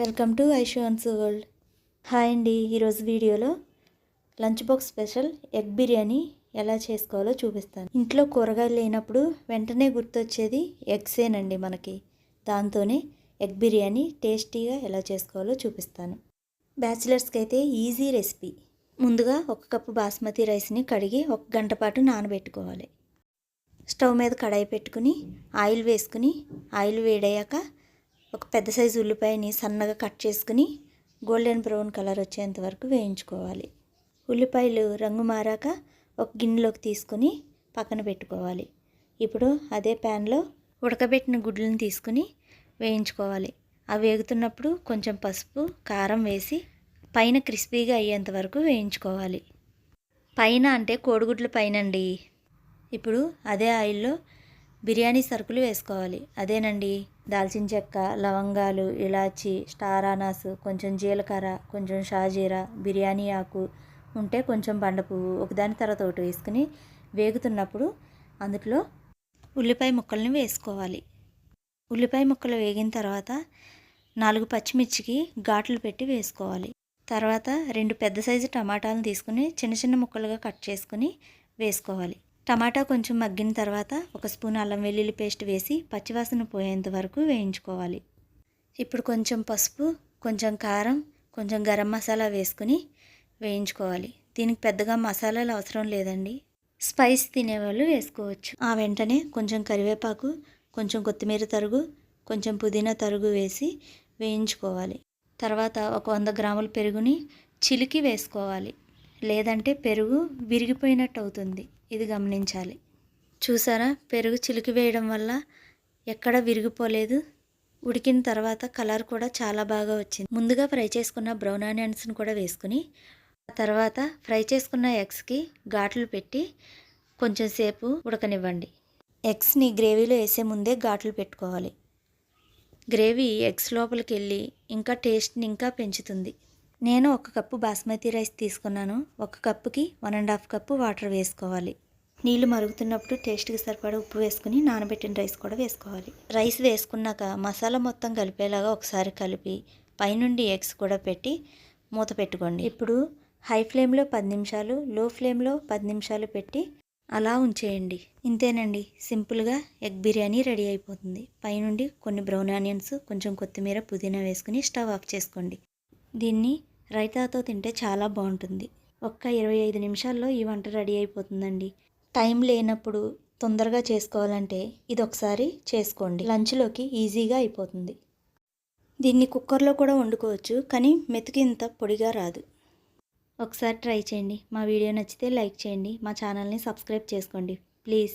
Welcome to ఐషోన్స్ world. Hi అండి ఈరోజు వీడియోలో lunch box special egg biryani ఎలా చేసుకోవాలో చూపిస్తాను. ఇంట్లో కూరగాయలు లేనప్పుడు వెంటనే గుర్తొచ్చేది ఎగ్సేనండి మనకి. దాంతోనే ఎగ్ బిర్యానీ టేస్టీగా ఎలా చేసుకోవాలో చూపిస్తాను. బ్యాచిలర్స్కి అయితే ఈజీ రెసిపీ. ముందుగా ఒక కప్పు బాస్మతి రైస్ని కడిగి ఒక గంట పాటు నానబెట్టుకోవాలి. స్టవ్ మీద కడాయి పెట్టుకుని ఆయిల్ వేసుకుని ఆయిల్ వేడయ్యాక ఒక పెద్ద సైజు ఉల్లిపాయని సన్నగా కట్ చేసుకుని గోల్డెన్ బ్రౌన్ కలర్ వచ్చేంత వరకు వేయించుకోవాలి. ఉల్లిపాయలు రంగు మారాక ఒక గిన్నెలోకి తీసుకుని పక్కన పెట్టుకోవాలి. ఇప్పుడు అదే ప్యాన్లో ఉడకబెట్టిన గుడ్లను తీసుకుని వేయించుకోవాలి. అవి వేగుతున్నప్పుడు కొంచెం పసుపు కారం వేసి పైన క్రిస్పీగా అయ్యేంత వరకు వేయించుకోవాలి. పైన అంటే కోడిగుడ్ల పైన అండి ఇప్పుడు అదే ఆయిల్లో బిర్యానీ సరుకులు వేసుకోవాలి. అదేనండి. దాల్చిన చెక్క లవంగాలు ఇలాచి స్టార్ అనాసు కొంచెం జీలకర్ర కొంచెం షాజీరా బిర్యానీ ఆకు ఉంటే కొంచెం బండ పువ్వు ఒకదాని తర్వాత ఒకటి వేసుకుని వేగుతున్నప్పుడు అందులో ఉల్లిపాయ ముక్కల్ని వేసుకోవాలి. ఉల్లిపాయ ముక్కలు వేగిన తర్వాత నాలుగు పచ్చిమిర్చికి ఘాట్లు పెట్టి వేసుకోవాలి. తర్వాత రెండు పెద్ద సైజు టమాటాలను తీసుకుని చిన్న చిన్న ముక్కలుగా కట్ చేసుకుని వేసుకోవాలి. టమాటా కొంచెం మగ్గిన తర్వాత ఒక స్పూన్ అల్లం వెల్లుల్లి పేస్ట్ వేసి పచ్చివాసన పోయేంత వరకు వేయించుకోవాలి. ఇప్పుడు కొంచెం పసుపు కొంచెం కారం కొంచెం గరం మసాలా వేసుకుని వేయించుకోవాలి. దీనికి పెద్దగా మసాలాలు అవసరం లేదండి. స్పైస్ తినేవాళ్ళు వేసుకోవచ్చు. ఆ వెంటనే కొంచెం కరివేపాకు కొంచెం కొత్తిమీర తరుగు కొంచెం పుదీనా తరుగు వేసి వేయించుకోవాలి. తర్వాత ఒక వంద గ్రాముల పెరుగుని చిలికి వేసుకోవాలి. లేదంటే పెరుగు విరిగిపోయినట్టు అవుతుంది ఇది గమనించాలి. చూసారా? పెరుగు చిలికి వేయడం వల్ల ఎక్కడ విరిగిపోలేదు. ఉడికిన తర్వాత కలర్ కూడా చాలా బాగా వచ్చింది. ముందుగా ఫ్రై చేసుకున్న బ్రౌన్ ఆనియన్స్ని కూడా వేసుకుని ఆ తర్వాత ఫ్రై చేసుకున్న ఎగ్స్కి ఘాట్లు పెట్టి కొంచెం సేపు ఉడకనివ్వండి. ఎగ్స్ని గ్రేవీలో వేసే ముందే ఘాట్లు పెట్టుకోవాలి. గ్రేవీ ఎగ్స్ లోపలికి వెళ్ళి ఇంకా టేస్ట్ని ఇంకా పెంచుతుంది. నేను ఒక కప్పు బాస్మతి రైస్ తీసుకున్నాను. ఒక కప్పుకి one and half cup water వేసుకోవాలి. నీళ్ళు మరుగుతున్నప్పుడు టేస్ట్కి సరిపడా ఉప్పు వేసుకుని నానబెట్టిన రైస్ కూడా వేసుకోవాలి. రైస్ వేసుకున్నాక మసాలా మొత్తం కలిపేలాగా ఒకసారి కలిపి పైనుండి ఎగ్స్ కూడా పెట్టి మూత పెట్టుకోండి. ఇప్పుడు హై ఫ్లేమ్లో పది నిమిషాలు లో ఫ్లేమ్లో పది నిమిషాలు పెట్టి అలా ఉంచేయండి. ఇంతేనండి సింపుల్గా ఎగ్ బిర్యానీ రెడీ అయిపోతుంది. పైనుండి కొన్ని బ్రౌన్ ఆనియన్స్ కొంచెం కొత్తిమీర పుదీనా వేసుకుని స్టవ్ ఆఫ్ చేసుకోండి. దీన్ని రైతాతో తింటే చాలా బాగుంటుంది. ఒక్క ఇరవై ఐదు నిమిషాల్లో ఈ వంట రెడీ అయిపోతుందండి. టైం లేనప్పుడు తొందరగా చేసుకోవాలంటే ఇది ఒకసారి చేసుకోండి. లంచ్లోకి ఈజీగా అయిపోతుంది. దీన్ని కుక్కర్లో కూడా వండుకోవచ్చు కానీ మెతుకు పొడిగా రాదు. ఒకసారి ట్రై చేయండి. మా వీడియో నచ్చితే లైక్ చేయండి. మా ఛానల్ని సబ్స్క్రైబ్ చేసుకోండి. ప్లీజ్.